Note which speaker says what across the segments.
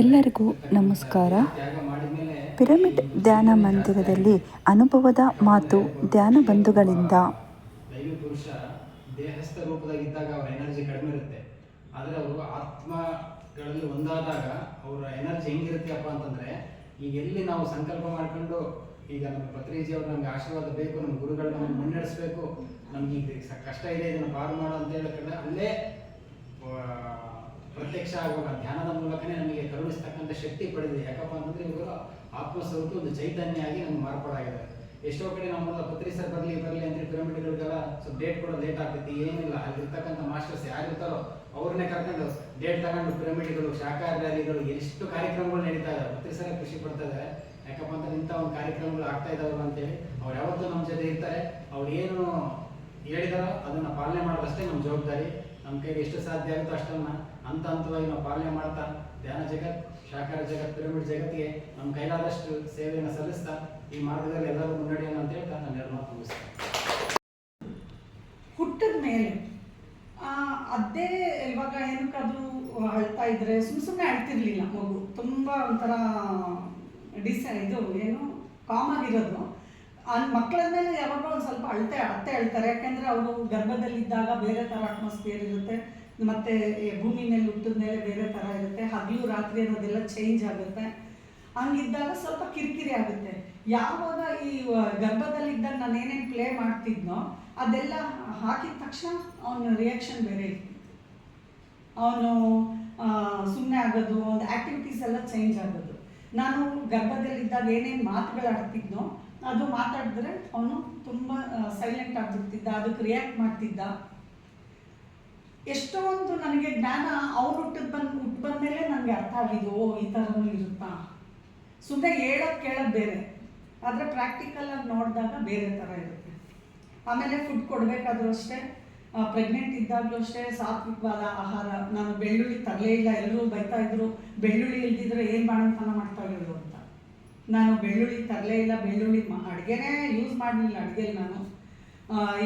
Speaker 1: ಎಲ್ಲರಿಗೂ ನಮಸ್ಕಾರ. ಪಿರಮಿಡ್ ಧ್ಯಾನ ಮಂದಿರದಲ್ಲಿ ಅನುಭವದ ಮಾತು ಧ್ಯಾನ ಬಂಧುಗಳಿಂದ.
Speaker 2: ಪುರುಷ ದೇಹಸ್ಥ ರೂಪದಾಗಿದ್ದಾಗ ಅವರ ಎನರ್ಜಿ ಕಡಿಮೆ ಇರುತ್ತೆ. ಆದರೆ ಅವರು ಆತ್ಮಗಳಲ್ಲಿ ಒಂದಾದಾಗ ಅವರ ಎನರ್ಜಿ ಹೆಂಗಿರುತ್ತೆಪ್ಪ ಅಂತಂದ್ರೆ, ಈಗ ಎಲ್ಲಿ ನಾವು ಸಂಕಲ್ಪ ಮಾಡ್ಕೊಂಡು, ಈಗ ನಮ್ಮ ಪತ್ರಿಜಿ ಅವ್ರು ನಮ್ಗೆ ಆಶೀರ್ವಾದ ಬೇಕು, ನಮ್ಮ ಗುರುಗಳು ನಮ್ಗೆ ಮುನ್ನಡೆಸಬೇಕು, ನಮ್ಗೆ ಈಗ ಕಷ್ಟ ಇದೆ, ಇದನ್ನು ಪಾರು ಮಾಡು ಅಂತ ಹೇಳಿದ್ರೆ ಅಲ್ಲೇ ಪ್ರತ್ಯಕ್ಷ ಆಗುವಾಗ ಧ್ಯಾನದ ಮೂಲಕನೇ ನಮಗೆ ಕರುಣಿಸ್ತಕ್ಕಂಥ ಶಕ್ತಿ ಪಡೆದಿದೆ. ಯಾಕಪ್ಪ ಅಂತಂದ್ರೆ ಇವರು ಆತ್ಮಸ್ವರೂಪ ಒಂದು ಚೈತನ್ಯ ಆಗಿ ನಮ್ಗೆ ಮಾರ್ಪಾಡಾಗಿದೆ. ಎಷ್ಟೋ ಕಡೆ ನಮ್ಮೆಲ್ಲ ಪತ್ರಿಸರ್ ಪತ್ರಿ ಸರ್ ಬರಲಿ ಬರಲಿ ಅಂದ್ರೆ ಪಿರಮಿಡ್ಗಳಿಗೆಲ್ಲ ಸ್ವಲ್ಪ ಡೇಟ್ ಕೊಡೋದು ಲೇಟ್ ಆಗ್ತೈತಿ, ಏನಿಲ್ಲ. ಅಲ್ಲಿರ್ತಕ್ಕಂಥ ಮಾಸ್ಟರ್ಸ್ ಯಾರು ಇರ್ತಾರೋ ಅವ್ರನ್ನೇ ಕರ್ಕೊಂಡು ಡೇಟ್ ತಗೊಂಡು ಪಿರಮಿಡ್ಗಳು ಶಾಖಾಹಾರ ರ್ಯಾಲಿಗಳು, ಎಷ್ಟು ಕಾರ್ಯಕ್ರಮಗಳು ನಡೀತಾ ಇದಾವೆ. ಪತ್ರಿ ಸರ್ ಖುಷಿ ಪಡ್ತಾ ಯಾಕಪ್ಪ ಅಂತ ಇಂಥ ಒಂದು ಕಾರ್ಯಕ್ರಮಗಳು ಆಗ್ತಾ ಇದಾವಲ್ಲ ಅಂತೇಳಿ ಅವ್ರು ಯಾವತ್ತೂ ನಮ್ಮ ಜೊತೆ ಇರ್ತಾರೆ. ಅವ್ರು ಏನು ಹೇಳಿದಾರೋ ಅದನ್ನ ಪಾಲನೆ ಮಾಡೋದಷ್ಟೇ ನಮ್ಮ ಜವಾಬ್ದಾರಿ. ನಮ್ಮ ಕೈಗೆ ಎಷ್ಟು ಸಾಧ್ಯ ಆಗುತ್ತೋ ಅಷ್ಟನ್ನ ಹಂತ ಹಂತವಾಗಿ ನಾವು ಪಾಲನೆ ಮಾಡ್ತಾ ಧ್ಯಾನ ಜಗತ್ ಶಾಖಾರ ಜಗತ್ ಪಿರಮಿಡ್ ಜಗತ್ತಿಗೆ ನಮ್ಮ ಕೈಲಾದಷ್ಟು ಸೇವೆಯನ್ನು ಸಲ್ಲಿಸ್ತಾ ಈ ಮಾರ್ಗದಲ್ಲಿ ಎಲ್ಲರೂ ಮುನ್ನಡೆಯೋಣ ಅಂತ ಹೇಳ್ತಾ ನಾನು ಎರಡು ಮಾತು ಮುಗಿಸ್ತೇನೆ.
Speaker 3: ಹುಟ್ಟದ ಮೇಲೆ ಅದೇ ಇವಾಗ ಏನಕ್ಕಾದ್ರೂ ಅಳ್ತಾ ಇದ್ರೆ ಸುಮ್ಮ ಸುಮ್ಮನೆ ಅಳ್ತಿರ್ಲಿಲ್ಲ ಮಗು. ತುಂಬ ಒಂಥರ, ಡಿಸ ಇದು ಏನು ಕಾಮ್ ಆಗಿರೋದು. ಮಕ್ಕಳ ಮೇಲೆ ಯಾವಾಗ ಒಂದು ಸ್ವಲ್ಪ ಅಳತೆ ಅಳತೆ ಅಳ್ತಾರೆ ಯಾಕೆಂದ್ರೆ ಅವರು ಗರ್ಭದಲ್ಲಿದ್ದಾಗ ಬೇರೆ ಥರ ಅಟ್ಮಾಸ್ಫಿಯರ್ ಇರುತ್ತೆ. ಮತ್ತೆ ಭೂಮಿ ಮೇಲೆ ಹುಟ್ಟಿದ ಮೇಲೆ ಬೇರೆ ಥರ ಇರುತ್ತೆ. ಹಗಲು, ರಾತ್ರಿ ಅನ್ನೋದೆಲ್ಲ ಚೇಂಜ್ ಆಗುತ್ತೆ. ಹಂಗಿದ್ದಾಗ ಸ್ವಲ್ಪ ಕಿರಿಕಿರಿ ಆಗುತ್ತೆ. ಯಾವಾಗ ಈ ಗರ್ಭದಲ್ಲಿದ್ದಾಗ ನಾನು ಏನೇನು ಪ್ಲೇ ಮಾಡ್ತಿದ್ನೋ ಅದೆಲ್ಲ ಹಾಕಿದ ತಕ್ಷಣ ಅವನ ರಿಯಾಕ್ಷನ್ ಬೇರೆ ಇತ್ತು ಅವನು ಸುಮ್ಮನೆ ಆಗೋದು ಒಂದು ಆ್ಯಕ್ಟಿವಿಟೀಸ್ ಎಲ್ಲ ಚೇಂಜ್ ಆಗೋದು. ನಾನು ಗರ್ಭದಲ್ಲಿದ್ದಾಗ ಏನೇನು ಮಾತುಗಳು ಆಡ್ತಿದ್ನೋ ಅದು ಮಾತಾಡಿದ್ರೆ ಅವನು ತುಂಬ ಸೈಲೆಂಟ್ ಆಗಿಬಿಡ್ತಿದ್ದ, ಅದಕ್ಕೆ ರಿಯಾಕ್ಟ್ ಮಾಡ್ತಿದ್ದ. ಎಷ್ಟೊಂದು ನನಗೆ ಜ್ಞಾನ ಅವ್ರು ಹುಟ್ಟಿದ್ ಬಂದು ಹುಟ್ಟು ಬಂದಮೇಲೆ ನನಗೆ ಅರ್ಥ ಆಗಿದ್ದು, ಓ, ಈ ಥರನೂ ಇರುತ್ತಾ? ಸುಮ್ಮನೆ ಹೇಳೋದು ಕೇಳೋದು ಬೇರೆ. ಆದರೆ ಪ್ರಾಕ್ಟಿಕಲ್ ಆಗಿ ನೋಡಿದಾಗ ಬೇರೆ ಥರ ಇರುತ್ತೆ. ಆಮೇಲೆ ಫುಡ್ ಕೊಡಬೇಕಾದ್ರೂ ಅಷ್ಟೇ ಪ್ರೆಗ್ನೆಂಟ್ ಇದ್ದಾಗಲೂ ಅಷ್ಟೇ, ಸಾತ್ವಿಕವಾದ ಆಹಾರ. ನಾನು ಬೆಳ್ಳುಳ್ಳಿ ತರಲೇ ಇಲ್ಲ ಎಲ್ಲರೂ ಬೈತಾ ಇದ್ರು, ಬೆಳ್ಳುಳ್ಳಿ ಇಲ್ದಿದ್ರೆ ಏನು ಮಾಡೋಣ ಮಾಡ್ತಾ ಇರೋದು ಅಂತ. ನಾನು ಬೆಳ್ಳುಳ್ಳಿ ತರಲೇ ಇಲ್ಲ, ಬೆಳ್ಳುಳ್ಳಿ ಅಡುಗೆನೇ ಯೂಸ್ ಮಾಡಲಿಲ್ಲ ಅಡುಗೆಲಿ ನಾನು.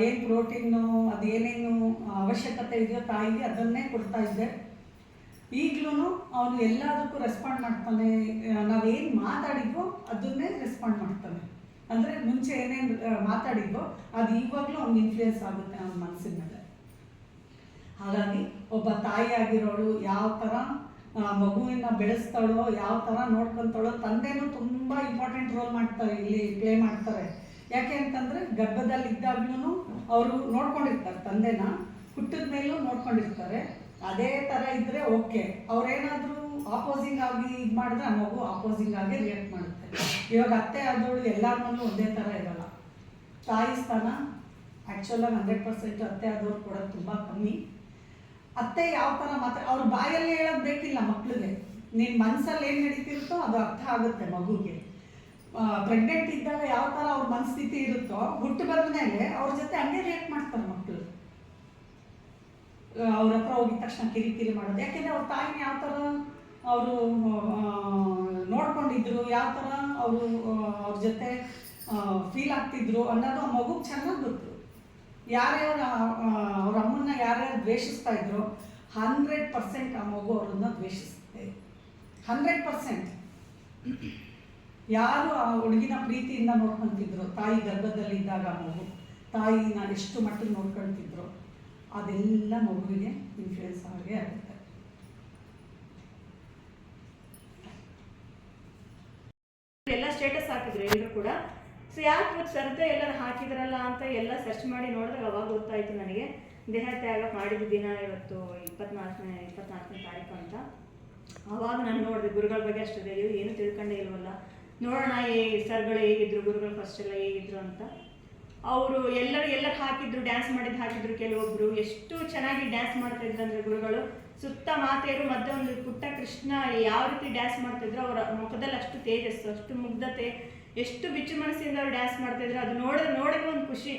Speaker 3: ಏನು ಪ್ರೋಟೀನು ಅದೇನೇನು ಅವಶ್ಯಕತೆ ಇದೆಯೋ ತಾಯಿಗೆ ಅದನ್ನೇ ಕೊಡ್ತಾ ಇದ್ದೆ. ಈಗಲೂ ಅವನು ಎಲ್ಲದಕ್ಕೂ ರೆಸ್ಪಾಂಡ್ ಮಾಡ್ತಾನೆ. ನಾವೇನು ಮಾತಾಡಿದ್ವೋ ಅದನ್ನೇ ರೆಸ್ಪಾಂಡ್ ಮಾಡ್ತಾನೆ. ಅಂದರೆ ಮುಂಚೆ ಏನೇನು ಮಾತಾಡಿದ್ವೋ ಅದು ಇವಾಗಲೂ ಅವ್ನಿಗೆ ಇನ್ಫ್ಲೂಯೆನ್ಸ್ ಆಗುತ್ತೆ ಅವನ ಮನಸ್ಸಿನ ಮೇಲೆ. ಹಾಗಾಗಿ ಒಬ್ಬ ತಾಯಿ ಆಗಿರೋಳು ಯಾವ ಥರ ಮಗುವಿನ ಬೆಳೆಸ್ತಾಳೋ, ಯಾವ ಥರ ನೋಡ್ಕೊಂತಾಳೋ, ತಂದೆನೂ ತುಂಬ ಇಂಪಾರ್ಟೆಂಟ್ ರೋಲ್ ಮಾಡ್ತಾರೆ, ಇಲ್ಲಿ ಪ್ಲೇ ಮಾಡ್ತಾರೆ. ಯಾಕೆ ಅಂತಂದರೆ ಗರ್ಭದಲ್ಲಿ ಇದ್ದಾಗ್ಲೂ ಅವರು ನೋಡ್ಕೊಂಡಿರ್ತಾರೆ, ತಂದೆನ ಹುಟ್ಟಿದ ಮೇಲೂ ನೋಡ್ಕೊಂಡಿರ್ತಾರೆ. ಅದೇ ಥರ ಇದ್ದರೆ ಓಕೆ ಅವ್ರೇನಾದರೂ ಆಪೋಸಿಂಗ್ ಆಗಿ ಇದು ಮಾಡಿದ್ರೆ ಆ ಮಗು ಆಪೋಸಿಂಗ್ ಆಗಿ ರಿಯಾಕ್ಟ್ ಮಾಡುತ್ತೆ. ಇವಾಗ ಅತ್ತೆ ಆದವಳು ಎಲ್ಲರನ್ನೂ ಒಂದೇ ಥರ ಇರಲ್ಲ. ತಾಯಿ ಸ್ಥಾನ ಆ್ಯಕ್ಚುಲಾಗಿ ಹಂಡ್ರೆಡ್ ಪರ್ಸೆಂಟ್ ಅತ್ತೆ ಆದವ್ರು ಕೊಡೋದು ತುಂಬ ಕಮ್ಮಿ. ಅತ್ತೆ ಯಾವ ಥರ ಮಾತ್ರ, ಅವ್ರ ಬಾಯಲ್ಲಿ ಹೇಳೋದು ಬೇಕಿಲ್ಲ ಮಕ್ಳಿಗೆ. ನಿನ್ನ ಮನಸ್ಸಲ್ಲಿ ಏನು ನಡೀತಿರುತ್ತೋ ಅದು ಅರ್ಥ ಆಗುತ್ತೆ ಮಗುಗೆ. ಪ್ರೆಗ್ನೆಂಟ್ ಇದ್ದಾಗ ಯಾವ ಥರ ಅವ್ರ ಮನಸ್ಥಿತಿ ಇರುತ್ತೋ, ಹುಟ್ಟು ಬಂದ ಮೇಲೆ ಅವ್ರ ಜೊತೆ ಹಂಗೆ ರಿಯಾಕ್ಟ್ ಮಾಡ್ತಾರೆ ಮಕ್ಕಳು ಅವ್ರ ಹತ್ರ ಹೋಗಿದ ತಕ್ಷಣ ಕಿರಿಕಿರಿ ಮಾಡೋದು. ಯಾಕೆಂದ್ರೆ ಅವ್ರ ತಾಯಿನ ಯಾವ ಥರ ಅವರು ನೋಡ್ಕೊಂಡಿದ್ರು, ಯಾವ ಥರ ಅವರು ಅವ್ರ ಜೊತೆ ಫೀಲ್ ಆಗ್ತಿದ್ರು ಅನ್ನೋದು ಆ ಮಗುಗೆ ಚೆನ್ನಾಗಿ ಗೊತ್ತು. ಯಾರ್ಯಾರು ಅವ್ರ ಅಮ್ಮನ್ನ ಯಾರ್ಯಾರು ದ್ವೇಷಿಸ್ತಾ ಇದ್ರು ಹಂಡ್ರೆಡ್ ಪರ್ಸೆಂಟ್ ಆ ಮಗು ಅವ್ರನ್ನ ದ್ವೇಷಿಸುತ್ತೆ. ಹಂಡ್ರೆಡ್ ಪರ್ಸೆಂಟ್ ಯಾರು ಆ ಹುಡುಗಿನ ಪ್ರೀತಿಯಿಂದ ನೋಡ್ಕೊಂತಿದ್ರು, ತಾಯಿ ಗರ್ಭದಲ್ಲಿದ್ದಾಗ ಆ ಮಗು, ತಾಯಿ ನಾನು ಎಷ್ಟು ಮಟ್ಟಿಗೆ ನೋಡ್ಕೊಳ್ತಿದ್ರು ಅದೆಲ್ಲ ಮಗುವಿಗೆ ಇನ್ಫ್ಲೂಯೆನ್ಸ್ ಆಗೇ ಆಗುತ್ತೆ.
Speaker 4: ಎಲ್ಲ ಸ್ಟೇಟಸ್ ಹಾಕಿದ್ರು ಎಲ್ಲರೂ ಕೂಡ ಸೊ ಯಾಕೆ ಇವತ್ತು ಸರ್ದೆ ಎಲ್ಲರೂ ಹಾಕಿದ್ರಲ್ಲ ಅಂತ ಎಲ್ಲ ಸರ್ಚ್ ಮಾಡಿ ನೋಡಿದಾಗ ಅವಾಗ ಗೊತ್ತಾಯ್ತು ನನಗೆ. ದೇಹ ತ್ಯಾಗ ಮಾಡಿದ ದಿನ ಇವತ್ತು ಇಪ್ಪತ್ನಾಲ್ಕನೇ ಇಪ್ಪತ್ನಾಲ್ಕನೇ ತಾರೀಕು ಅಂತ. ಅವಾಗ ನಾನು ನೋಡಿದೆ, ಗುರುಗಳ ಬಗ್ಗೆ ಅಷ್ಟು ಇದೆ ಏನು ತಿಳ್ಕೊಂಡೇ ಇಲ್ವಲ್ಲ. ನೋಡೋಣ ಈ ಸರ್ಗಳು ಹೇಗಿದ್ರು, ಗುರುಗಳು ಫಸ್ಟ್ ಎಲ್ಲ ಹೇಗಿದ್ರು ಅಂತ. ಅವರು ಎಲ್ಲರೂ ಎಲ್ಲರೂ ಹಾಕಿದ್ರು ಡ್ಯಾನ್ಸ್ ಮಾಡಿದ್ದು ಹಾಕಿದ್ರು ಕೆಲವೊಬ್ರು. ಎಷ್ಟು ಚೆನ್ನಾಗಿ ಡ್ಯಾನ್ಸ್ ಮಾಡ್ತಿದ್ರು ಅಂದ್ರೆ ಗುರುಗಳು. ಸುತ್ತ ಮಾತೆಯರು, ಮಧ್ಯ ಒಂದು ಪುಟ್ಟ ಕೃಷ್ಣ, ಯಾವ ರೀತಿ ಡ್ಯಾನ್ಸ್ ಮಾಡ್ತಿದ್ರು ಅವರ ಮುಖದಲ್ಲಿ ಅಷ್ಟು ತೇಜಸ್ಸು, ಅಷ್ಟು ಮುಗ್ಧತೆ ಎಷ್ಟು ಬಿಚ್ಚು ಮನಸ್ಸಿಂದ ಅವ್ರು ಡ್ಯಾನ್ಸ್ ಮಾಡ್ತಾ ಇದ್ರು, ಅದು ನೋಡ ನೋಡೋಕೆ ಒಂದು ಖುಷಿ.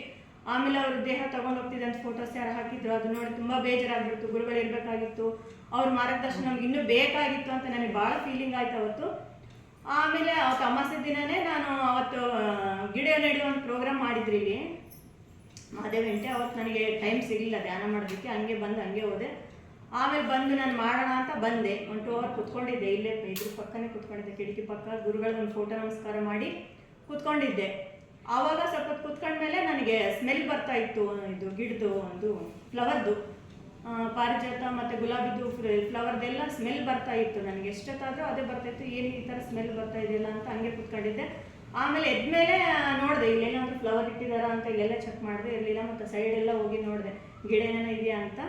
Speaker 4: ಆಮೇಲೆ ಅವ್ರ ದೇಹ ತಗೊಂಡು ಅಂತ ಫೋಟೋಸ್ ಯಾರು ಹಾಕಿದ್ರು, ಅದು ನೋಡಿ ತುಂಬ ಬೇಜಾರಾಗ್ಬಿಡ್ತು, ಗುರುಗಳು ಇರಬೇಕಾಗಿತ್ತು ಅವ್ರ ಮಾರ್ಗದರ್ಶನ ನಮ್ಗೆ ಇನ್ನೂ ಬೇಕಾಗಿತ್ತು ಅಂತ ನನಗೆ ಭಾಳ ಫೀಲಿಂಗ್ ಆಯ್ತು ಅವತ್ತು. ಆಮೇಲೆ ಅವತ್ತು ಅಮಾಸೆ ದಿನನೇ ನಾನು ಅವತ್ತು ಗಿಡ ಒಂದು ಪ್ರೋಗ್ರಾಮ್ ಮಾಡಿದ್ರಿ ಇಲ್ಲಿ. ಮಾದೇವ್ ಎಂಟೆ ಅವತ್ತು ನನಗೆ ಟೈಮ್ ಸಿಗಲಿಲ್ಲ, ಧ್ಯಾನ ಮಾಡೋದಕ್ಕೆ ಹಂಗೆ ಬಂದು ಹಂಗೆ ಹೋದೆ. ಆಮೇಲೆ ಬಂದು ನಾನು ಮಾಡೋಣ ಅಂತ ಬಂದೆ. ಒಂದು ಟೂ ಅವರ್ ಕುತ್ಕೊಂಡಿದ್ದೆ. ಇಲ್ಲೇ ಇದ್ರ ಪಕ್ಕನೇ ಕುತ್ಕೊಂಡಿದ್ದೆ. ಕಿಟಕಿ ಪಕ್ಕ ಗುರುಗಳ ಒಂದು ಫೋಟೋ ನಮಸ್ಕಾರ ಮಾಡಿ ಕುತ್ಕೊಂಡಿದ್ದೆ. ಆವಾಗ ಸ್ವಲ್ಪ ಕುತ್ಕೊಂಡ್ಮೇಲೆ ನನಗೆ ಸ್ಮೆಲ್ ಬರ್ತಾ ಇತ್ತು. ಇದು ಗಿಡದು, ಒಂದು ಫ್ಲವರ್ದು ಪಾರಿಜಾತ ಮತ್ತು ಗುಲಾಬಿದು ಫ್ಲವರ್ದೆಲ್ಲ ಸ್ಮೆಲ್ ಬರ್ತಾ ಇತ್ತು. ನನಗೆ ಎಷ್ಟೊತ್ತಾದರೂ ಅದೇ ಬರ್ತಾ ಇತ್ತು. ಏನು ಈ ಥರ ಸ್ಮೆಲ್ ಬರ್ತಾ ಇದೆಯಲ್ಲ ಅಂತ ಹಂಗೆ ಕುತ್ಕೊಂಡಿದ್ದೆ. ಆಮೇಲೆ ಎದ್ಮೇಲೆ ನೋಡಿದೆ ಇಲ್ಲೇನಾದ್ರೂ ಫ್ಲವರ್ ಇಟ್ಟಿದ್ದಾರಾ ಅಂತ ಇಲ್ಲೆಲ್ಲ ಚೆಕ್ ಮಾಡಿದೆ, ಇರಲಿಲ್ಲ. ಮತ್ತು ಸೈಡೆಲ್ಲ ಹೋಗಿ ನೋಡಿದೆ. ಗಿಡ ಏನೋ ಇದೆಯಾ ಅಂತ.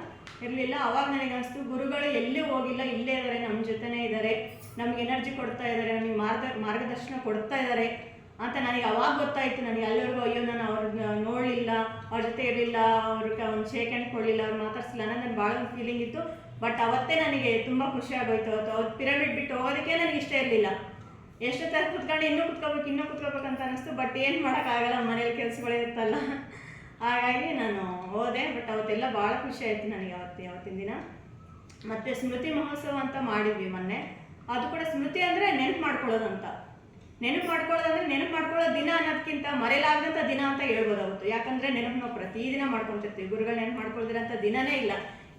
Speaker 4: ಇರಲಿಲ್ಲ, ಅವಾಗ ನನಗೆ ಅನಿಸ್ತು ಗುರುಗಳು ಎಲ್ಲೇ ಹೋಗಿಲ್ಲ, ಇಲ್ಲೇ ಇದ್ದಾರೆ ನಮ್ಮ ಜೊತೆನೇ ಇದ್ದಾರೆ ನಮ್ಗೆ ಎನರ್ಜಿ ಕೊಡ್ತಾ ಇದ್ದಾರೆ ನಮಗೆ ಮಾರ್ಗ, ಮಾರ್ಗದರ್ಶನ ಕೊಡ್ತಾ ಇದ್ದಾರೆ ಅಂತ ನನಗೆ ಅವಾಗ ಗೊತ್ತಾಯಿತು. ನನಗೆ ಅಲ್ಲಿವರೆಗೂ ಅಯ್ಯೋ, ನಾನು ಅವ್ರನ್ನ ನೋಡಲಿಲ್ಲ, ಅವ್ರ ಜೊತೆ ಇರಲಿಲ್ಲ, ಅವ್ರಿಗೆ ಒಂದು ಶೇಕ್ ಹ್ಯಾಂಡ್ ಕೊಡಲಿಲ್ಲ, ಅವ್ರು ಮಾತಾಡ್ಸಿಲ್ಲ ಅನ್ನೋ ನನಗೆ ಭಾಳ ಫೀಲಿಂಗ್ ಇತ್ತು. ಬಟ್ ಅವತ್ತೇ ನನಗೆ ತುಂಬ ಖುಷಿ ಆಗೋಯ್ತು. ಅವತ್ತು ಅವತ್ತು ಪಿರಮಿಡ್ ಬಿಟ್ಟು ಹೋಗೋದಕ್ಕೆ ನನಗೆ ಇಷ್ಟ ಇರಲಿಲ್ಲ. ಎಷ್ಟೊತ್ತಾಗಿ ಕುತ್ಕೊಂಡು ಇನ್ನೂ ಕುತ್ಕೋಬೇಕು ಇನ್ನೂ ಕುತ್ಕೋಬೇಕು ಅಂತ ಅನಿಸ್ತು. ಬಟ್ ಏನು ಮಾಡೋಕ್ಕಾಗಲ್ಲ, ಮನೇಲಿ ಕೆಲಸಗಳು ಇರುತ್ತಲ್ಲ ಹಾಗಾಗಿ ನಾನು ಹೋದೆ ಬಟ್ ಅವತ್ತೆಲ್ಲ ಭಾಳ ಖುಷಿ ಆಯ್ತು ನನಗೆ ಅವತ್ತು, ಯಾವತ್ತಿನ ದಿನ. ಮತ್ತು ಸ್ಮೃತಿ ಮಹೋತ್ಸವ ಅಂತ ಮಾಡಿದ್ವಿ ಮೊನ್ನೆ. ಅದು ಕೂಡ ಸ್ಮೃತಿ ಅಂದರೆ ನೆನಪು ಮಾಡ್ಕೊಳ್ಳೋದಂತ. ಅಂತ ನೆನಪು ಮಾಡ್ಕೊಳ್ಳೋದಂದ್ರೆ ನೆನಪು ಮಾಡ್ಕೊಳ್ಳೋ ದಿನ ಅನ್ನೋದಕ್ಕಿಂತ ಮರೆಯಲಾಗದಂಥ ದಿನ ಅಂತ ಹೇಳ್ಬೋದು ಅವತ್ತು ಯಾಕಂದರೆ ನೆನಪು ನಾವು ಪ್ರತಿದಿನ ಮಾಡ್ಕೊತಿರ್ತೀವಿ ಗುರುಗಳು ನೆನಪು ಮಾಡ್ಕೊಳ್ದಿರೋಂಥ ದಿನನೇ ಇಲ್ಲ.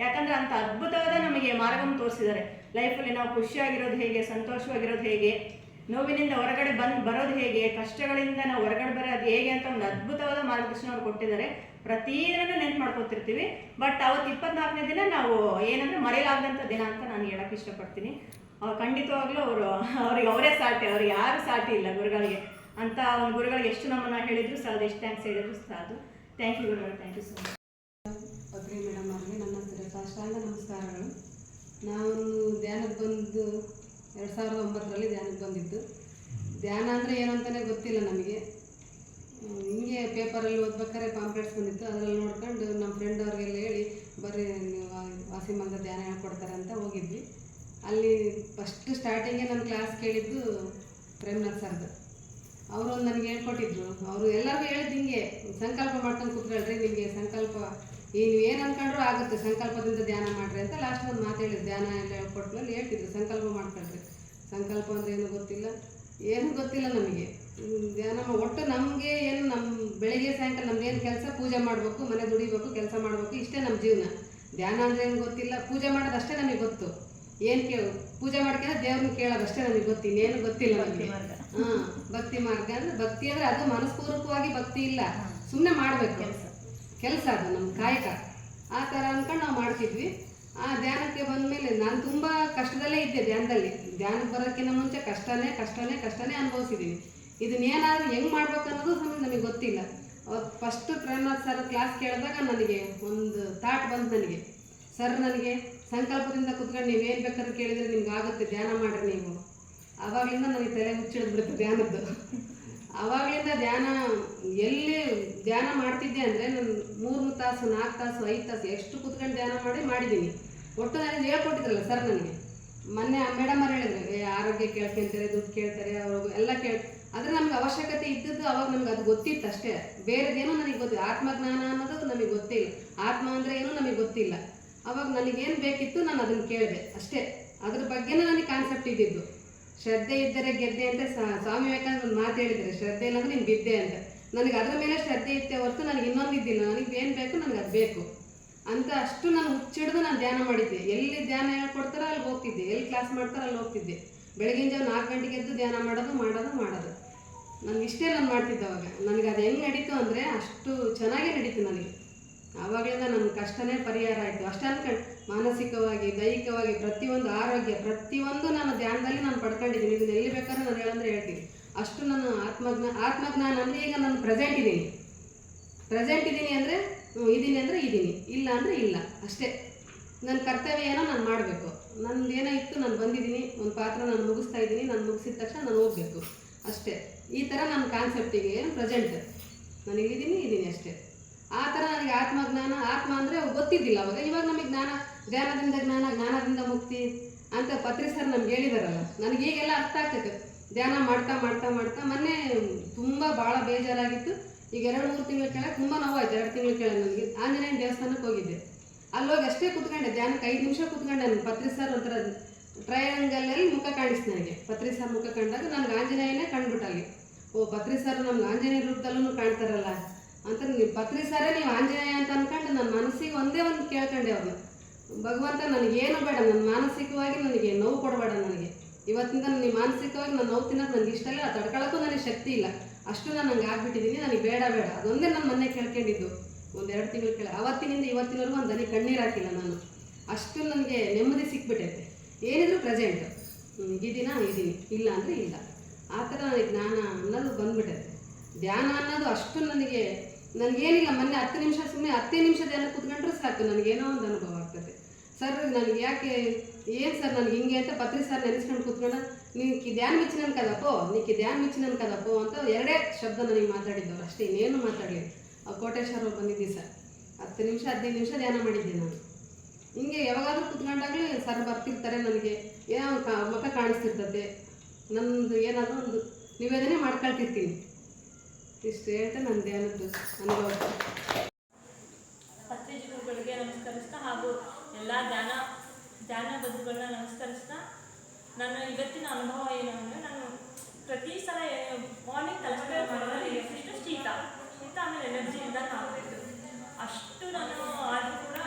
Speaker 4: ಯಾಕಂದ್ರೆ ಅಂಥ ಅದ್ಭುತವಾದ ನಮಗೆ ಮಾರ್ಗವನ್ನು ತೋರಿಸಿದ್ದಾರೆ. ಲೈಫಲ್ಲಿ ನಾವು ಖುಷಿಯಾಗಿರೋದು ಹೇಗೆ, ಸಂತೋಷವಾಗಿರೋದು ಹೇಗೆ ನೋವಿನಿಂದ ಹೊರಗಡೆ ಬಂದು ಬರೋದು ಹೇಗೆ ಕಷ್ಟಗಳಿಂದ ನಾವು ಹೊರಗಡೆ ಬರೋದು ಹೇಗೆ ಅಂತ ಒಂದು ಅದ್ಭುತವಾದ ಮಾರ್ಗದರ್ಶನ ಅವ್ರು ಕೊಟ್ಟಿದ್ದಾರೆ. ಪ್ರತಿದಿನ ನೆನ್ಪು ಮಾಡ್ಕೊತಿರ್ತೀವಿ. ಬಟ್ ಅವತ್ತು ಇಪ್ಪತ್ನಾಲ್ಕನೇ ದಿನ ನಾವು ಏನಂದ್ರೆ ಮರೆಯಲಾಗದಂಥ ದಿನ ಅಂತ ನಾನು ಹೇಳಕ್ಕೆ ಇಷ್ಟಪಡ್ತೀನಿ. ಖಂಡಿತವಾಗ್ಲೂ ಅವರು, ಅವ್ರಿಗೆ ಅವರೇ ಸಾಟಿ ಅವ್ರಿಗೆ ಯಾರು ಸಾಟಿ ಇಲ್ಲ ಗುರುಗಳಿಗೆ. ಅಂತ ಒಂದು ಗುರುಗಳಿಗೆ ಎಷ್ಟು ನಮ್ಮನ್ನ ಹೇಳಿದ್ರು ಸಾಕು ಎಷ್ಟು ಥ್ಯಾಂಕ್ಸ್ ಹೇಳಿದ್ರು ಸಾಧು. ಥ್ಯಾಂಕ್ ಯು ಗುರುಗಳು thank you so much
Speaker 5: madam ಅವರಿಗೆ ನನ್ನ ಹತ್ರ ಸಾಷ್ಟಾಂಗ ನಮಸ್ಕಾರಗಳು. ನಾನು ಧ್ಯಾನಕ್ಕೆ ಬಂದು ಎರಡು ಸಾವಿರದ ಒಂಬತ್ತರಲ್ಲಿ ಧ್ಯಾನಕ್ಕೆ ಬಂದಿದ್ದು. ಧ್ಯಾನ ಅಂದರೆ ಏನು ಅಂತಲೇ ಗೊತ್ತಿಲ್ಲ ನಮಗೆ. ಹಿಂಗೆ ಪೇಪರಲ್ಲಿ ಓದ್ಬೇಕಾದ್ರೆ ಪಾಂಪ್ಲೆಟ್ಸ್ ಬಂದಿತ್ತು. ಅದರಲ್ಲಿ ನೋಡ್ಕೊಂಡು ನಮ್ಮ ಫ್ರೆಂಡ್ ಅವ್ರಿಗೆಲ್ಲ ಹೇಳಿ ಬರೀ ನೀವು ವಾಸಿಮಂಗ ಧ್ಯಾನ ಹೇಳ್ಕೊಡ್ತಾರೆ ಅಂತ ಹೋಗಿದ್ವಿ. ಅಲ್ಲಿ ಫಸ್ಟ್ ಸ್ಟಾರ್ಟಿಂಗೇ ನಾನು ಕ್ಲಾಸ್ ಕೇಳಿದ್ದು ಪ್ರೇಮ್ನಾಥ್ ಸರ್ದು ಅವರು ಒಂದು ನನಗೆ ಹೇಳ್ಕೊಟ್ಟಿದ್ರು. ಅವರು ಎಲ್ಲರಿಗೂ ಹೇಳಿದ್ದು ಹಿಂಗೆ, ಸಂಕಲ್ಪ ಮಾಡ್ಕೊಂಡು ಕೂತ್ಕೊಳ್ರಿ, ನಿಮಗೆ ಸಂಕಲ್ಪ, ಈ ನೀವು ಏನು ಅಂದ್ಕೊಂಡ್ರೂ ಆಗುತ್ತೆ, ಸಂಕಲ್ಪದಿಂದ ಧ್ಯಾನ ಮಾಡ್ರಿ ಅಂತ ಲಾಸ್ಟ್ ಒಂದು ಮಾತು ಹೇಳಿದ್ರು ಧ್ಯಾನ ಎಲ್ಲ ಹೇಳ್ಕೊಟ್ಮೇಲೆ ಹೇಳ್ತಿದ್ರು ಸಂಕಲ್ಪ ಮಾಡ್ಕೊಳ್ರಿ ಸಂಕಲ್ಪ ಅಂದ್ರೆ ಏನು ಗೊತ್ತಿಲ್ಲ? ಏನು ಗೊತ್ತಿಲ್ಲ ನಮಗೆ. ಧ್ಯಾನ ಒಟ್ಟು ನಮಗೆ ಏನು ನಮ್ಮ ಬೆಳಿಗ್ಗೆ ಸಾಯಂಕಾಲ ನಮ್ದು ಏನು ಕೆಲಸ ಪೂಜೆ ಮಾಡಬೇಕು ಮನೆ ದುಡಿಬೇಕು ಕೆಲಸ ಮಾಡಬೇಕು ಇಷ್ಟೇ ನಮ್ಮ ಜೀವನ. ಧ್ಯಾನ ಅಂದ್ರೆ ಏನು ಗೊತ್ತಿಲ್ಲ? ಪೂಜೆ ಮಾಡೋದಷ್ಟೇ ನಮಗೆ ಗೊತ್ತು. ಏನು ಕೇಳು? ಪೂಜೆ ಮಾಡ್ಕೊಂಡ್ರೆ ದೇವ್ರನ್ನ ಕೇಳೋದಷ್ಟೇ ನಮಗೆ ಗೊತ್ತು ಇನ್ನೇನು ಗೊತ್ತಿಲ್ಲ ನಮಗೆ. ಹಾಂ ಭಕ್ತಿ ಮಾರ್ಗ ಅಂದ್ರೆ ಭಕ್ತಿ ಅಂದ್ರೆ ಅದು ಮನಸ್ಪೂರ್ವಕವಾಗಿ ಭಕ್ತಿ ಇಲ್ಲ. ಸುಮ್ಮನೆ ಮಾಡಬೇಕು. ಕೆಲಸ. ಅದು ನಮ್ಮ ಕಾಯಕ. ಆ ಥರ ಅನ್ಕೊಂಡು ನಾವು ಮಾಡ್ತಿದ್ವಿ. ಆ ಧ್ಯಾನಕ್ಕೆ ಬಂದ ಮೇಲೆ ನಾನು ತುಂಬ ಕಷ್ಟದಲ್ಲೇ ಇದ್ದೆ ಧ್ಯಾನದಲ್ಲಿ. ಧ್ಯಾನಕ್ಕೆ ಬರೋಕ್ಕಿಂತ ಮುಂಚೆ ಕಷ್ಟನೇ ಕಷ್ಟನೇ ಕಷ್ಟನೇ ಅನುಭವಿಸಿದ್ದೀನಿ ಇದನ್ನೇನಾದರೂ ಹೆಂಗೆ ಮಾಡ್ಬೇಕು ಅನ್ನೋದು ನನಗೆ ಗೊತ್ತಿಲ್ಲ. ಅವತ್ತು ಫಸ್ಟ್ ಪ್ರೇಮನಾಥ್ ಸರ್ ಕ್ಲಾಸ್ ಕೇಳಿದಾಗ ನನಗೆ ಒಂದು ಥಾಟ್ ಬಂತು ನನಗೆ. ಸರ್ ನನಗೆ ಸಂಕಲ್ಪದಿಂದ ಕುತ್ಕೊಂಡು ಏನು ಬೇಕಾದ್ರೂ ಕೇಳಿದರೆ ನಿಮ್ಗೆ ಆಗುತ್ತೆ, ಧ್ಯಾನ ಮಾಡಿರಿ ನೀವು. ಆವಾಗಲಿಂದ ನನಗೆ ತಲೆ ಮುಚ್ಚಿಡ್ಬಿಡುತ್ತೆ ಧ್ಯಾನದ್ದು. ಆವಾಗಲಿಂದ ಧ್ಯಾನ, ಎಲ್ಲಿ ಧ್ಯಾನ ಮಾಡ್ತಿದ್ದೆ ಅಂದರೆ ನಾನು ಮೂರು ತಾಸು, ನಾಲ್ಕು ತಾಸು, ಐದು ತಾಸು ಎಷ್ಟು ಕುತ್ಕೊಂಡು ಧ್ಯಾನ ಮಾಡಿ ಮಾಡಿದ್ದೀನಿ ಒಟ್ಟು ನನಗೆ ಹೇಳ್ಕೊಟ್ಟಿದ್ರಲ್ಲ ಸರ್ ನನಗೆ. ಮೊನ್ನೆ ಮೇಡಮ್ ಅವ್ರು ಹೇಳಿದ್ರೆ, ಏ, ಆರೋಗ್ಯ ಕೇಳ್ಕೊಂತಾರೆ, ದುಡ್ಡು ಕೇಳ್ತಾರೆ, ಅವರು ಎಲ್ಲ ಕೇಳ್ ಆದರೆ ನಮ್ಗೆ ಅವಶ್ಯಕತೆ ಇದ್ದದ್ದು ಅವಾಗ ನಮ್ಗೆ ಅದು ಗೊತ್ತಿತ್ತು ಅಷ್ಟೇ. ಬೇರೆದೇನೋ ನನಗೆ ಗೊತ್ತಿಲ್ಲ. ಆತ್ಮಜ್ಞಾನ ಅನ್ನೋದು ನಮಗೆ ಗೊತ್ತಿಲ್ಲ. ಆತ್ಮ ಅಂದರೆ ಏನೂ ನಮಗೆ ಗೊತ್ತಿಲ್ಲ. ಅವಾಗ ನನಗೇನು ಬೇಕಿತ್ತು ನಾನು ಅದನ್ನು ಕೇಳಿದೆ ಅಷ್ಟೇ. ಅದ್ರ ಬಗ್ಗೆನೇ ನನಗೆ ಕಾನ್ಸೆಪ್ಟ್ ಇದ್ದಿದ್ದು. ಶ್ರದ್ಧೆ ಇದ್ದರೆ ಗೆದ್ದೆ ಅಂತ ಸ್ವಾಮಿ ವಿವೇಕಾನಂದ ಒಂದು ಮಾತು ಹೇಳಿದ್ದಾರೆ. ಶ್ರದ್ಧೆ ಇಲ್ಲ ಅಂದ್ರೆ ನೀನು ಬಿದ್ದೆ ಅಂತ. ನನಗೆ ಅದರ ಮೇಲೆ ಶ್ರದ್ಧೆ ಇತ್ತೆ ಹೊರತು ನನಗೆ ಇನ್ನೊಂದು ಇದ್ದಿಲ್ಲ. ನನಗೆ ಏನು ಬೇಕು? ನನಗೆ ಅದು ಬೇಕು. ಅಂತ ಅಷ್ಟು ನಾನು ಹುಚ್ಚಿಡ್ದು ನಾನು ಧ್ಯಾನ ಮಾಡಿದ್ದೆ. ಎಲ್ಲಿ ಧ್ಯಾನ ಹೇಳ್ಕೊಡ್ತಾರೋ ಅಲ್ಲಿ ಹೋಗ್ತಿದ್ದೆ. ಎಲ್ಲಿ ಕ್ಲಾಸ್ ಮಾಡ್ತಾರೋ ಅಲ್ಲಿ ಹೋಗ್ತಿದ್ದೆ. ಬೆಳಗಿನ ಜಾವ ನಾಲ್ಕು ಗಂಟೆಗೆ ಎದ್ದು ಧ್ಯಾನ ಮಾಡೋದು ಮಾಡೋದು ಮಾಡೋದು. ನನಗೆ ಇಷ್ಟೇ ನಾನು ಮಾಡ್ತಿದ್ದೆ ಅವಾಗ. ನನಗೆ ಅದು ಹೆಂಗೆ ನಡೀತು ಅಂದರೆ ಅಷ್ಟು ಚೆನ್ನಾಗೇ ನಡೀತು ನನಗೆ. ಆವಾಗಲಿಂದ ನನ್ನ ಕಷ್ಟನೇ ಪರಿಹಾರ ಆಯಿತು. ಅಷ್ಟೇ ಅನ್ಕೊಂಡು ಮಾನಸಿಕವಾಗಿ, ದೈಹಿಕವಾಗಿ ಪ್ರತಿಯೊಂದು ಆರೋಗ್ಯ, ಪ್ರತಿಯೊಂದು ನಾನು ಧ್ಯಾನದಲ್ಲಿ ನಾನು ಪಡ್ಕೊಂಡಿದ್ದೀನಿ. ಇದನ್ನ ಎಲ್ಲಿ ಬೇಕಾದ್ರೂ ನಾನು ಹೇಳಂದ್ರೆ ಹೇಳ್ತೀನಿ. ಅಷ್ಟು ನಾನು ಆತ್ಮಜ್ಞಾನ ಆತ್ಮಜ್ಞಾನ ಅಂದರೆ ಈಗ ನಾನು ಪ್ರೆಸೆಂಟ್ ಇದ್ದೀನಿ ಪ್ರೆಸೆಂಟ್ ಇದ್ದೀನಿ ಅಂದರೆ ಇದ್ದೀನಿ ಅಂದರೆ ಇದ್ದೀನಿ ಇಲ್ಲ ಅಂದರೆ ಇಲ್ಲ. ಅಷ್ಟೇ. ನನ್ನ ಕರ್ತವ್ಯ ಏನೋ ನಾನು ಮಾಡಬೇಕು. ನಂದು ಏನೋ ಇತ್ತು, ನಾನು ಬಂದಿದ್ದೀನಿ. ಒಂದು ಪಾತ್ರ ನಾನು ಮುಗಿಸ್ತಾ ಇದ್ದೀನಿ. ನಾನು ಮುಗಿಸಿದ ತಕ್ಷಣ ನಾನು ಹೋಗಬೇಕು. ಅಷ್ಟೇ. ಈ ಥರ ನನ್ನ ಕಾನ್ಸೆಪ್ಟಿಗೆ ಏನು ಪ್ರೆಸೆಂಟ್ ನಾನು ಇಲ್ಲಿದ್ದೀನಿ ಇದ್ದೀನಿ ಅಷ್ಟೇ. ಆ ಥರ ನನಗೆ ಆತ್ಮಜ್ಞಾನ, ಆತ್ಮ ಅಂದರೆ ಗೊತ್ತಿದ್ದಿಲ್ಲ. ಅವಾಗ ಇವಾಗ ನಮಗೆ ಜ್ಞಾನ ಧ್ಯಾನದಿಂದ ಜ್ಞಾನ, ಜ್ಞಾನದಿಂದ ಮುಕ್ತಿ ಅಂತ ಪತ್ರಿ ಸರ್ ನಮ್ಗೆ ಹೇಳಿದಾರಲ್ಲ. ನನಗೆ ಈಗೆಲ್ಲ ಅರ್ಥ ಆಗ್ತೈತೆ ಧ್ಯಾನ ಮಾಡ್ತಾ ಮಾಡ್ತಾ ಮಾಡ್ತಾ ಮೊನ್ನೆ ತುಂಬ ಭಾಳ ಬೇಜಾರಾಗಿತ್ತು. ಈಗ ಎರಡು, ಮೂರು ತಿಂಗಳ ಕೆಳಗೆ ತುಂಬ ನೋವಾಯ್ತು. ಎರಡು ತಿಂಗಳ ಕೆಳಗೆ ನನಗೆ ಆಂಜನೇಯನ ದೇವಸ್ಥಾನಕ್ಕೆ ಹೋಗಿದ್ದೆ. ಹೋಗಿ ಅಷ್ಟೇ ಕುತ್ಕೊಂಡೆ. ಧ್ಯಾನಕ್ಕೆ ಐದು ನಿಮಿಷ ಕುತ್ಕೊಂಡೆ ನಾನು. ಪತ್ರಿ ಸರ್ ಒಂಥರ ಟ್ರಯಾಂಗಲಲ್ಲಿ ಮುಖ ಕಾಣಿಸ್ತು ನನಗೆ. ಪತ್ರಿ ಸರ್ ಮುಖ ಕಂಡಾಗ ನನಗೆ ಆಂಜನೇಯನೇ ಕಂಡುಬಿಟ್ಟಾಗೆ ಓ, ಪತ್ರಿ ಸರ್ ನಮ್ಗೆ ಆಂಜನೇಯ ರೂಪದಲ್ಲೂ ಕಾಣ್ತಾರಲ್ಲ ಅಂತ. ನೀವು ಪತ್ರಿ ಸರೇ, ನೀವು ಆಂಜನೇಯ ಅಂತ ಅನ್ಕೊಂಡು ನನ್ನ ಮನಸ್ಸಿಗೆ ಒಂದೇ ಒಂದು ಕೇಳ್ಕೊಂಡೆ ಅವ್ರನ್ನ. ಭಗವಂತ ನನಗೇನು ಬೇಡ, ನನ್ನ ಮಾನಸಿಕವಾಗಿ ನನಗೆ ನೋವು ಕೊಡಬೇಡ ನನಗೆ. ಇವತ್ತಿಂದ ನನಗೆ ಮಾನಸಿಕವಾಗಿ ನಾನು ನೋವು ತಿನ್ನೋದು ನನಗೆ ಇಷ್ಟ ಇಲ್ಲ ತಡ್ಕೊಳ್ಳೋಕ್ಕೂ ನನಗೆ ಶಕ್ತಿ ಇಲ್ಲ. ಅಷ್ಟು ನಾನು ನನಗೆ ಆಗ್ಬಿಟ್ಟಿದ್ದೀನಿ, ನನಗೆ ಬೇಡ ಬೇಡ. ಅದೊಂದೇ ನಾನು ಮೊನ್ನೆ ಕೇಳ್ಕೊಂಡಿದ್ದು. ಒಂದೆರಡು ತಿಂಗಳು ಕೇಳಿ, ಅವತ್ತಿನಿಂದ ಇವತ್ತಿನವರೆಗೂ ಒಂದು ದನಿ ಕಣ್ಣೀರು ಹಾಕಿಲ್ಲ ನಾನು. ಅಷ್ಟು ನನಗೆ ನೆಮ್ಮದಿ ಸಿಕ್ಬಿಟ್ಟೈತೆ. ಏನಿದ್ರು ಪ್ರೆಸೆಂಟ್ ಇದೀನ ಇದ್ದೀನಿ ಇಲ್ಲ ಅಂದರೆ ಇಲ್ಲ. ಆ ಥರ ನನಗೆ ಜ್ಞಾನ ಅನ್ನೋದು ಬಂದ್ಬಿಟ್ಟೈತೆ. ಧ್ಯಾನ ಅನ್ನೋದು ಅಷ್ಟು ನನಗೆ ನನಗೇನಿಲ್ಲ ಮೊನ್ನೆ ಹತ್ತು ನಿಮಿಷ ಸುಮ್ಮನೆ ಹತ್ತೇ ನಿಮಿಷ ಧ್ಯಾನ ಕೂತ್ಕೊಂಡ್ರೆ ಸಾಕು. ನನಗೇನೋ ಒಂದು ಅನುಭವ. ಸರ್, ನನಗೆ ಯಾಕೆ ಏನು ಸರ್ ನನಗೆ ಹಿಂಗೆ ಅಂತ ಪತ್ರಿ ಸರ್ ನೆನೆಸ್ಕೊಂಡು ಕೂತ್ಕೊಂಡ ನೀನು ಧ್ಯಾನ ಮಿಚ್ಚಿನ ಕದಪ್ಪೋ ನೀ ಧ್ಯಾನ ಮಿಚ್ಚಿನ ಕದಪ್ಪೋ ಅಂತ ಎರಡೇ ಶಬ್ದ ನನಗೆ ಮಾತಾಡಿದ್ದವ್ರು. ಅಷ್ಟೇ, ಇನ್ನೇನು ಮಾತಾಡಲಿಲ್ಲ. ಆ ಕೋಟೇಶ್ವರ ಬಂದಿದ್ದಿ ಸರ್. ಹತ್ತು ನಿಮಿಷ, ಹದಿನೈದು ನಿಮಿಷ ಧ್ಯಾನ ಮಾಡಿದ್ದೆ ನಾನು. ಹಿಂಗೆ ಯಾವಾಗಾದ್ರೂ ಕುತ್ಕೊಂಡಾಗಲೇ ಸರ್ ಬರ್ತಿರ್ತಾರೆ ನನಗೆ. ಏನೋ ಒಂದು ಮುಖ ಕಾಣಿಸ್ತಿರ್ತದೆ. ನನ್ನದು ಏನಾದರೂ ಒಂದು ನಿವೇದನೆ ಮಾಡ್ಕೊಳ್ತಿರ್ತೀನಿ. ಇಷ್ಟು ಹೇಳ್ತಾ ನನ್ನ ಧ್ಯಾನದ್ದು, ಅನುಭವ
Speaker 6: ಪತ್ರಿಜಿಗಳಿಗೆ ನಮಸ್ಕರಿಸ್ತಾ ಹಾಗೂ ಎಲ್ಲ ಧ್ಯಾನ ಧ್ಯಾನ ಬದುಗಳನ್ನ ನಮಸ್ಕರಿಸ್ತಾ ನನ್ನ ಇವತ್ತಿನ ಅನುಭವ ಏನು ಅಂದರೆ ನಾನು ಪ್ರತಿ ಸಲ ಮಾರ್ನಿಂಗ್ ತಲೆಸ್ಪೇ ಎಷ್ಟು ಶೀತ. ಶೀತ ಆಮೇಲೆ ಎನರ್ಜಿ ಇಲ್ದಂಗೆ ಆಗ್ತಿತ್ತು ಅಷ್ಟು ನಾನು ಆದರೂ ಕೂಡ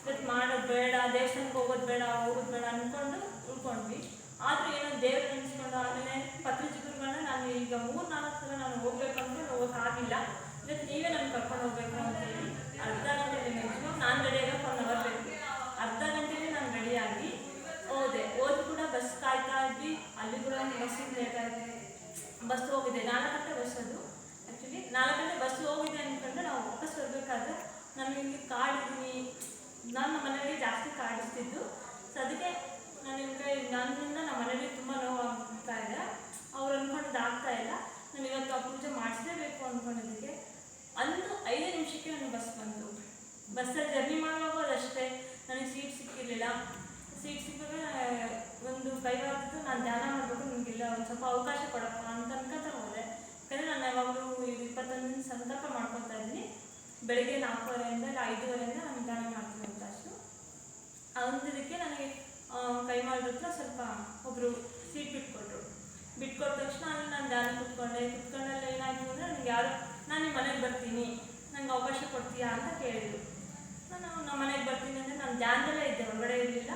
Speaker 6: ಇವತ್ತು ಮಾಡೋದು ಬೇಡ, ದೇವಸ್ಥಾನಕ್ಕೆ ಹೋಗೋದು ಬೇಡ ಹೋಗೋದು ಬೇಡ ಅಂದ್ಕೊಂಡು ಉಳ್ಕೊಂಡ್ವಿ. ಆದರೂ ಏನೋ ದೇವ್ರು ನೆನೆಸ್ಕೊಂಡು ಆಮೇಲೆ ಪತ್ರಿಜಿಗಳನ್ನ ನಾನು ಈಗ ಮೂರು ನಾಲ್ಕು ಸಲ ನಾನು ಹೋಗ್ಬೇಕಂದ್ರೆ ಹೋಗೋಕ್ಕಾಗಿಲ್ಲ ಇವತ್ತು ನೀವೇ ನಾನು ಕರ್ಕೊಂಡು ಹೋಗ್ಬೇಕು ಅಂತೇಳಿ ಅರ್ಧ ಗಂಟೆಗೆ ಮ್ಯಾಕ್ಸಿಮಮ್ ನಾನು ರೆಡಿ ಆಗೋಕೆ ಒನ್ ಅವರ್ ಬೇಕು ಅರ್ಧ ಗಂಟೆಗೆ ನಾನು ರೆಡಿಯಾಗಿ ಹೋದೆ ಹೋದ್ ಕೂಡ ಬಸ್ ಕಾಯ್ತಾ ಇದ್ವಿ ಅಲ್ಲಿ ಕೂಡ ಬಸ್ಸಿಗೆ ಹೇಳ್ತಾ ಇದ್ದೆ. ಬಸ್ ಹೋಗಿದೆ. ನಾಲ್ಕು ಗಂಟೆ ಬಸ್ ಅದು. ಆ್ಯಕ್ಚುಲಿ ನಾಲ್ಕು ಗಂಟೆ ಬಸ್ ಹೋಗಿದೆ ಅಂದ್ಕೊಂಡು ನಾವು ವಾಪಸ್ ಬರಬೇಕಾದ್ರೆ ನಾನು ಇಲ್ಲಿ ಕಾಡಿದ್ದೀನಿ. ನಾನು ನಮ್ಮ ಮನೆಯಲ್ಲಿ ಜಾಸ್ತಿ ಕಾಡಿಸ್ತಿದ್ದು. ಸೊ ಅದಕ್ಕೆ ನಾನು ನಿಮಗೆ, ನನ್ನಿಂದ ನಮ್ಮ ಮನೇಲಿ ತುಂಬ ನೋವು ಆಗ್ತಾ ಇದೆ. ಅವ್ರು ಅಂದ್ಕೊಂಡಿದ್ದು ಆಗ್ತಾ ಇಲ್ಲ. ನಾನು ಇವತ್ತು ಆ ಪೂಜೆ ಮಾಡಿಸಲೇಬೇಕು ಅಂದ್ಕೊಂಡಿದ್ದಕ್ಕೆ ಅಂದು ಐದು ನಿಮಿಷಕ್ಕೆ ನನಗೆ ಬಸ್ ಬಂತು ಬಸ್ಸಲ್ಲಿ ಜರ್ನಿ ಮಾಡುವಾಗ ಅಷ್ಟೇ. ನನಗೆ ಸೀಟ್ ಸಿಕ್ಕಿರಲಿಲ್ಲ. ಸಿಕ್ಕಾಗ ಒಂದು ಕೈವಾರದ್ದು ನಾನು ಧ್ಯಾನ ಮಾಡಬೇಕು ನನಗಿಲ್ಲ ಒಂದು ಸ್ವಲ್ಪ ಅವಕಾಶ ಕೊಡಪ್ಪ ಅಂತ ಅನ್ಕೋತ ಹೋದೆ. ಯಾಕಂದರೆ ನಾನು ಯಾವಾಗಲೂ ಇಪ್ಪತ್ತೊಂದು ದಿನ ಸಂಕಲ್ಪ ಮಾಡ್ಕೊತಾ ಇದ್ದೀನಿ. ಬೆಳಿಗ್ಗೆ ನಾಲ್ಕೂವರೆಯಿಂದ ಐದೂವರೆಯಿಂದ ನಾನು ಧ್ಯಾನ ಮಾಡ್ತೀನಿ ಅಂತ ಅಷ್ಟು. ಅಂದಿದ್ದಕ್ಕೆ ನನಗೆ ಕೈ ಮಾಡಿದ್ರ ಸ್ವಲ್ಪ ಒಬ್ಬರು ಸೀಟ್ ಬಿಟ್ಕೊಟ್ರು. ಬಿಟ್ಕೊಟ್ಟ ತಕ್ಷಣ ಅಲ್ಲಿ ನಾನು ಧ್ಯಾನ ಕುತ್ಕೊಂಡೆ. ಕುತ್ಕೊಂಡಲ್ಲಿ ಏನಾಯಿತು ಅಂದರೆ ನನಗೆ ಯಾರು, ನಾನು ನಿಮ್ಮ ಮನೆಗೆ ಬರ್ತೀನಿ. ನನಗೆ ಅವಕಾಶ ಕೊಡ್ತೀಯಾ ಅಂತ ಕೇಳಿದ್ರು. ನಾನು ನಮ್ಮ ಮನೆಗೆ ಬರ್ತೀನಿ ಅಂದರೆ ನಾನು ಧ್ಯಾನದಲ್ಲೇ ಇದ್ದೆ, ಹೊರಗಡೆ ಇರಲಿಲ್ಲ.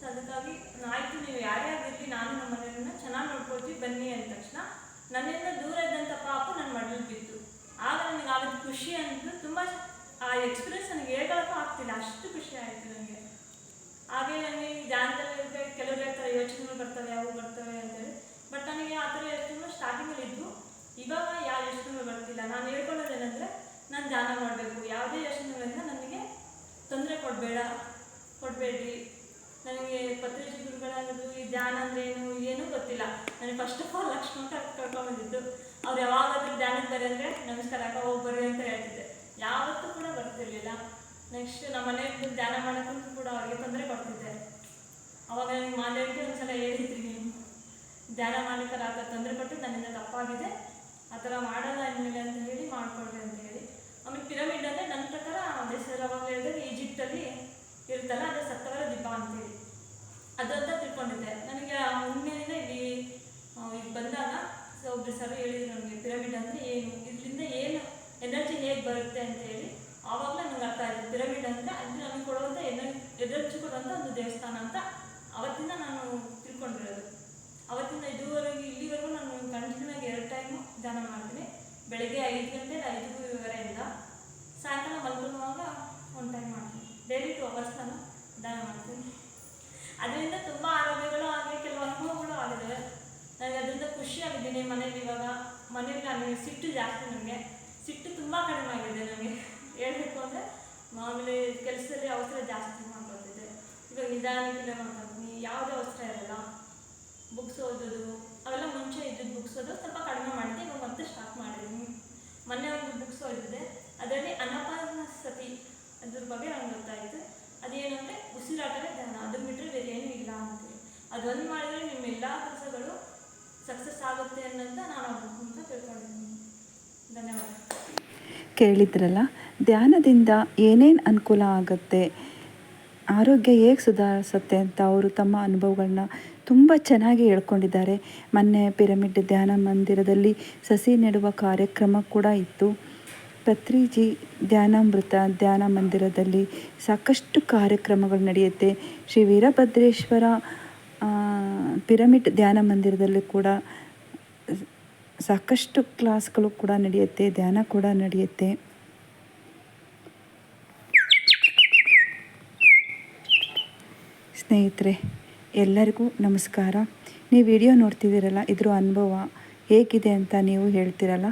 Speaker 6: ಸೊ ಅದಕ್ಕಾಗಿ ಆಯಿತು ನೀವು ಯಾರೇ ಆಗಿರಲಿ, ನಾನು ನಮ್ಮ ಮನೆಯನ್ನ ಚೆನ್ನಾಗಿ ನೋಡ್ಕೊಳ್ತೀವಿ, ಬನ್ನಿ ಅಂದ ತಕ್ಷಣ ನನ್ನಿಂದ ದೂರ ಇದ್ದಂಥ ಪಾಪ ನನ್ನ ಮಡಲು ಬಿತ್ತು ಆಗ ನನಗೆ ಆಗಿದ್ದ ಖುಷಿ ಅಂದು ತುಂಬ ಆ ಎಕ್ಸ್ಪೀರಿಯನ್ಸ್ ನನಗೆ ಹೇಳ್ಕೊಳ್ಳೋಕ್ಕೂ ಆಗ್ತಿಲ್ಲ. ಅಷ್ಟು ಖುಷಿ ಆಯಿತು ನನಗೆ ಹಾಗೆ ನನಗೆ ಧ್ಯಾನದಲ್ಲಿ ಕೆಲವರು ಹೇಳ್ತಾರೆ, ಯೋಚನೆಗಳು ಬರ್ತವೆ ಯಾವು ಬರ್ತವೆ ಅಂತೇಳಿ ಬಟ್ ನನಗೆ ಆ ಥರ ಯೋಚನೆ ಸ್ಟಾರ್ಟಿಂಗಲ್ಲಿ ಇದ್ವು. ಇವಾಗ ಯಾವ ಯೋಚನೆಗಳು ಬರ್ತಿಲ್ಲ. ನಾನು ಹೇಳ್ಕೊಳ್ಳೋದೇನೆಂದರೆ ನಾನು ಧ್ಯಾನ ಮಾಡಬೇಕು. ಯಾವುದೇ ಯೋಚನೆಗಳಿಂದ ನನಗೆ ತೊಂದರೆ ಕೊಡಬೇಡ, ಕೊಡಬೇಡ್ರಿ ನನಗೆ ಪತ್ರಿಕೆ ಗುರುಗಳಾಗೋದು ಈ ಧ್ಯಾನ ಅಂದ್ರೆ ಏನು ಏನೂ ಗೊತ್ತಿಲ್ಲ. ನನಗೆ ಫಸ್ಟ್ ಆಫ್ ಆಲ್ ಲಕ್ಷ್ಮಣ ಕರ್ಕೊಂಡ್ಬಂದಿದ್ದು ಅವ್ರು ಯಾವಾಗಾದ್ರೂ ಧ್ಯಾನಕ್ಕೆ ಬರ್ರಿ ಅಂದರೆ, ನಮಸ್ಕಾರ ಅಕ್ಕ, ಹೋಗಿ ಅಂತ ಹೇಳ್ತಿದ್ದೆ. ಯಾವತ್ತೂ ಕೂಡ ಬರ್ತಿರ್ಲಿಲ್ಲ. ನೆಕ್ಸ್ಟ್ ನಮ್ಮ ಮನೆಯಲ್ಲಿ ಧ್ಯಾನ ಮಾಡೋಕ್ಕಂತೂ ಕೂಡ ಅವ್ರಿಗೆ ತೊಂದರೆ ಕೊಡ್ತಿದ್ದೆ. ಅವಾಗ ನನಗೆ ಮಾದೇವಿಗೆ ಒಂದ್ಸಲ ಹೇಳಿದ್ರಿ ನೀವು ಧ್ಯಾನ ಮಾಡ್ಲಿಕ್ಕೆ ಆ ಥರ ತೊಂದರೆ ಕೊಟ್ಟು ನನ್ನಿಂದ ತಪ್ಪಾಗಿದೆ. ಆ ಥರ ಮಾಡಲ್ಲ ಇನ್ಮೇಲೆ ಅಂತ ಹೇಳಿ ಮಾಡ್ಕೊಳ್ರಿ ಅಂತ ಹೇಳಿ. ಆಮೇಲೆ ಪಿರಮಿಡ್ ಅಂದರೆ ನನ್ನ ಪ್ರಕಾರ ಸರ್ ಅವಾಗ ಹೇಳಿದ್ರೆ ಈಜಿಪ್ಟಲ್ಲಿ ಇರುತ್ತಲ್ಲ, ಅದು ಸತ್ತವರ ದೀಪ ಅಂತೇಳಿ. ಅದು ಅಂತ ತಿಳ್ಕೊಂಡಿದ್ದೆ. ನನಗೆ ಮುಂದಿನಿಂದ ಇಲ್ಲಿ ಇಲ್ಲಿ ಬಂದಾಗ ಸೊ ಒಬ್ರು ಸರ್ ಹೇಳಿದ್ರು ನನಗೆ ಪಿರಮಿಡ್ ಅಂದರೆ ಏನು? ಇದರಿಂದ ಏನು ಎನರ್ಜಿ ಹೇಗೆ ಬರುತ್ತೆ? ಅಂತ ಹೇಳಿ, ಆವಾಗಲೇ ನನಗೆ ಅರ್ಥ ಆಯಿತು. ಪಿರಮಿಡ್ ಅಂದರೆ ಅದು ನಮಗೆ ಕೊಡುವಂಥ ಎನರ್ ಎನರ್ಜಿ ಕೊಡುವಂಥ ಒಂದು ದೇವಸ್ಥಾನ ಅಂತ ಅವತ್ತಿಂದ ನಾನು ತಿಳ್ಕೊಂಡಿರೋದು. ಅವತ್ತಿಂದ ಇದುವರೆಗೂ, ಇಲ್ಲಿವರೆಗೂ ನಾನು ಕಂಟಿನ್ಯೂ ಆಗಿ ಎರಡು ಟೈಮು ಧ್ಯಾನ ಮಾಡ್ತೀನಿ. ಬೆಳಗ್ಗೆ ಐದು ಗಂಟೆ ಐದೂವರೆಯಿಂದ ಸಾಯಂಕಾಲ ಮಲ್ಕೊಳ್ಳುವಾಗ ಒಂದು ಟೈಮ್ ಮಾಡ್ತೀನಿ. ಡೈಲಿ ಟು ಅವರ್ಸ್ ನಾನು ಧ್ಯಾನ ಮಾಡ್ತೀನಿ. ಅದರಿಂದ ತುಂಬ ಆರೋಗ್ಯಗಳು ಆಗಲಿ ಕೆಲವು ಅನುಭವಗಳು ಆಗಿದ್ದಾವೆ ನನಗೆ ಅದರಿಂದ ಖುಷಿಯಾಗಿದ್ದೀನಿ ಮನೇಲಿ ಇವಾಗ. ಮನೇಲಿ ನನಗೆ ಸಿಟ್ಟು ಜಾಸ್ತಿ ನನಗೆ. ಸಿಟ್ಟು ತುಂಬ ಕಡಿಮೆ ಆಗಿದೆ ನನಗೆ. ಹೇಳಬೇಕು ಅಂದರೆ ಮಾಮೂಲಿ ಕೆಲಸದಲ್ಲಿ ಅವಸರ ಜಾಸ್ತಿ ಮಾಡ್ಕೊತಿದ್ದೆ ಇವಾಗ ನಿಧಾನಕ್ಕೆ ಮಾಡ್ಕೊಳ್ತೀನಿ. ಯಾವುದೇ ಅವಸರ ಇರಲ್ಲ. ಬುಕ್ಸ್ ಓದೋದು, ಅವೆಲ್ಲ ಮುಂಚೆ ಇದ್ದಿದ್ದು ಬುಕ್ಸ್ ಓದೋದು ಸ್ವಲ್ಪ ಕಡಿಮೆ ಮಾಡಿದ್ದೆ ಇವಾಗ ಮತ್ತೆ ಸ್ಟಾರ್ಟ್ ಮಾಡಿದ್ದೀನಿ. ಮೊನ್ನೆ ಒಂದು ಬುಕ್ಸ್ ಓದಿದ್ದೆ. ಅದರಲ್ಲಿ ಅನಪಾನ ಸತಿ ಅದ್ರ ಬಗ್ಗೆ ನಂಗೆ ಗೊತ್ತಾಯಿತು ಅದೇನಂದರೆ ಉಸಿರಾಟವೇ ಧ್ಯಾನ ಅದನ್ನ ಬಿಟ್ಟರೆ ಬೇರೆ ಏನೂ ಇಲ್ಲ ಅಂತೇಳಿ ಅದೊಂದು ಮಾಡಿದ್ರೆ ನಿಮ್ಮ ಎಲ್ಲ ಕೆಲಸಗಳು ಸಕ್ಸಸ್ ಆಗುತ್ತೆ ಅನ್ನಂತ ನಾನು ಅಂತ ತಿಳ್ಕೊಂಡಿದ್ದೀನಿ. ಧನ್ಯವಾದ.
Speaker 1: ಕೇಳಿದ್ರಲ್ಲ, ಧ್ಯಾನದಿಂದ ಏನೇನು ಅನುಕೂಲ ಆಗುತ್ತೆ, ಆರೋಗ್ಯ ಹೇಗೆ ಸುಧಾರಿಸುತ್ತೆ ಅಂತ ಅವರು ತಮ್ಮ ಅನುಭವಗಳನ್ನ ತುಂಬ ಚೆನ್ನಾಗಿ ಹೇಳ್ಕೊಂಡಿದ್ದಾರೆ. ಮೊನ್ನೆ ಪಿರಮಿಡ್ ಧ್ಯಾನ ಮಂದಿರದಲ್ಲಿ ಸಸಿ ನೆಡುವ ಕಾರ್ಯಕ್ರಮ ಕೂಡ ಇತ್ತು. ಪತ್ರಿಜಿ ಧ್ಯಾನಾಮೃತ ಧ್ಯಾನ ಮಂದಿರದಲ್ಲಿ ಸಾಕಷ್ಟು ಕಾರ್ಯಕ್ರಮಗಳು ನಡೆಯುತ್ತೆ. ಶ್ರೀ ವೀರಭದ್ರೇಶ್ವರ ಪಿರಮಿಡ್ ಧ್ಯಾನ ಮಂದಿರದಲ್ಲಿ ಕೂಡ ಸಾಕಷ್ಟು ಕ್ಲಾಸ್ಗಳು ಕೂಡ ನಡೆಯುತ್ತೆ, ಧ್ಯಾನ ಕೂಡ ನಡೆಯುತ್ತೆ. ಸ್ನೇಹಿತರೆ, ಎಲ್ಲರಿಗೂ ನಮಸ್ಕಾರ. ನೀವು ವಿಡಿಯೋ ನೋಡ್ತಿದ್ದೀರಲ್ಲ, ಇದ್ರ ಅನುಭವ ಹೇಗಿದೆ ಅಂತ ನೀವು ಹೇಳ್ತೀರಲ್ಲ?